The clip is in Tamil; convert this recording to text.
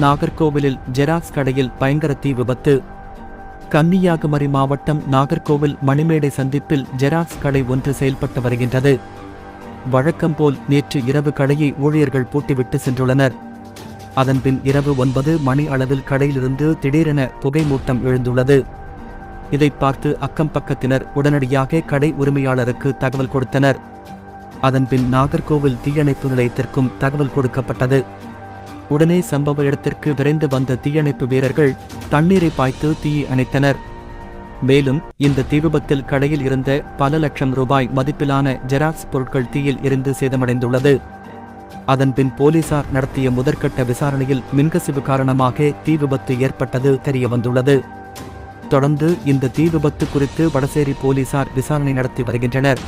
நாகர்கோவிலில் ஜெராக்ஸ் கடையில் பயங்கர தீ விபத்து. கன்னியாகுமரி மாவட்டம் நாகர்கோவில் மணிமேடை சந்திப்பில் ஜெராக்ஸ் கடை ஒன்று செயல்பட்டு வருகின்றது. வழக்கம் போல் நேற்று இரவு கடையை ஊழியர்கள் பூட்டிவிட்டு சென்றுள்ளனர். அதன்பின் இரவு ஒன்பது மணி அளவில் கடையிலிருந்து திடீரென புகை மூட்டம் எழுந்துள்ளது. இதை பார்த்து அக்கம் பக்கத்தினர் உடனடியாக கடை உரிமையாளருக்கு தகவல் கொடுத்தனர். அதன்பின் நாகர்கோவில் தீயணைப்பு நிலையத்திற்கும் தகவல் கொடுக்கப்பட்டது. உடனே சம்பவ இடத்திற்கு விரைந்து வந்த தீயணைப்பு வீரர்கள் தண்ணீரை பாய்த்து தீயை அணைத்தனர். மேலும் இந்த தீ விபத்தில் கடையில் இருந்த பல லட்சம் ரூபாய் மதிப்பிலான ஜெராக்ஸ் பொருட்கள் தீயில் எரிந்து சேதமடைந்துள்ளது. அதன்பின் போலீசார் நடத்திய முதற்கட்ட விசாரணையில் மின்கசிவு காரணமாக தீ விபத்து ஏற்பட்டது தெரியவந்துள்ளது. தொடர்ந்து இந்த தீ விபத்து குறித்து வடசேரி போலீசார் விசாரணை நடத்தி வருகின்றனர்.